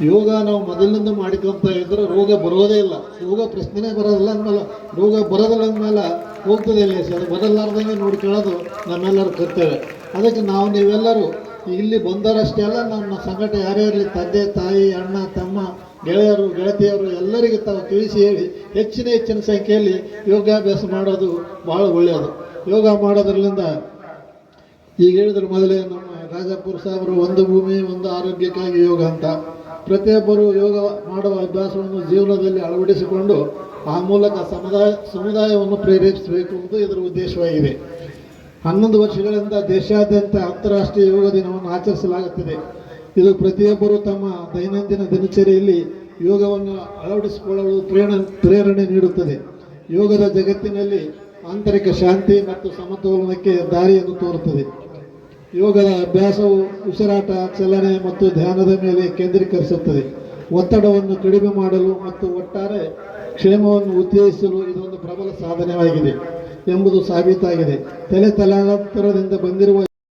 ಯೋಗ ನಾವು ಮೊದಲಿನಿಂದ ಮಾಡಿಕೊಂತ ಇದ್ರೆ ರೋಗ ಬರೋದೇ ಇಲ್ಲ. ಯೋಗ ಪ್ರಶ್ನೆನೇ ಬರೋದಿಲ್ಲ ಅಂದಮೇಲೆ, ರೋಗ ಬರೋದಿಲ್ಲ ಅಂದಮೇಲೆ ಹೋಗ್ತದೆ ಇಲ್ಲ ಸರ್. ಬರಲಾರ್ದಂಗೆ ನೋಡ್ಕೊಳ್ಳೋದು ನಮ್ಮೆಲ್ಲರ ಕರ್ತವ್ಯ. ಅದಕ್ಕೆ ನಾವು ನೀವೆಲ್ಲರೂ ಇಲ್ಲಿ ಬಂದರಷ್ಟೇ ಅಲ್ಲ, ನಮ್ಮ ಸಂಘಟ ಯಾರೇ ಇರಲಿ ತಂದೆ, ತಾಯಿ, ಅಣ್ಣ, ತಮ್ಮ, ಗೆಳೆಯರು, ಗೆಳತಿಯರು ಎಲ್ಲರಿಗೂ ತಾವು ತಿಳಿಸಿ ಹೇಳಿ ಹೆಚ್ಚಿನ ಹೆಚ್ಚಿನ ಸಂಖ್ಯೆಯಲ್ಲಿ ಯೋಗಾಭ್ಯಾಸ ಮಾಡೋದು ಭಾಳ ಒಳ್ಳೆಯದು. ಯೋಗ ಮಾಡೋದ್ರಲ್ಲಿಂದ ಈಗ ಹೇಳಿದ್ರು ಮೊದಲೇ ನಮ್ಮ ರಾಜಾಪುರ ಸಾಹೇಬರು, ಒಂದು ಭೂಮಿ, ಒಂದು ಆರೋಗ್ಯಕ್ಕಾಗಿ ಯೋಗ ಅಂತ. ಪ್ರತಿಯೊಬ್ಬರು ಯೋಗ ಮಾಡುವ ಅಭ್ಯಾಸವನ್ನು ಜೀವನದಲ್ಲಿ ಅಳವಡಿಸಿಕೊಂಡು ಆ ಮೂಲಕ ಸಮುದಾಯ, ಸಮುದಾಯವನ್ನು ಪ್ರೇರೇಪಿಸಬೇಕು ಎಂದು ಇದರ ಉದ್ದೇಶವಾಗಿದೆ. ಹನ್ನೊಂದು ವರ್ಷಗಳಿಂದ ದೇಶಾದ್ಯಂತ ಅಂತಾರಾಷ್ಟ್ರೀಯ ಯೋಗ ದಿನವನ್ನು ಆಚರಿಸಲಾಗುತ್ತಿದೆ. ಇದು ಪ್ರತಿಯೊಬ್ಬರು ತಮ್ಮ ದೈನಂದಿನ ದಿನಚರಿಯಲ್ಲಿ ಯೋಗವನ್ನು ಅಳವಡಿಸಿಕೊಳ್ಳಲು ಪ್ರೇರಣ, ಪ್ರೇರಣೆ ನೀಡುತ್ತದೆ. ಯೋಗದ ಜಗತ್ತಿನಲ್ಲಿ ಆಂತರಿಕ ಶಾಂತಿ ಮತ್ತು ಸಮತೋಲನಕ್ಕೆ ದಾರಿಯನ್ನು ತೋರುತ್ತದೆ. ಯೋಗದ ಅಭ್ಯಾಸವು ಉಸಿರಾಟ, ಚಲನೆ ಮತ್ತು ಧ್ಯಾನದ ಮೇಲೆ ಕೇಂದ್ರೀಕರಿಸುತ್ತದೆ. ಒತ್ತಡವನ್ನು ಕಡಿಮೆ ಮಾಡಲು ಮತ್ತು ಒಟ್ಟಾರೆ ಕ್ಷೇಮವನ್ನು ಉತ್ತೇಜಿಸಲು ಇದೊಂದು ಪ್ರಬಲ ಸಾಧನವಾಗಿದೆ ಎಂಬುದು ಸಾಬೀತಾಗಿದೆ. ತಲೆ ತಲಾಂತರದಿಂದ ಬಂದಿರುವ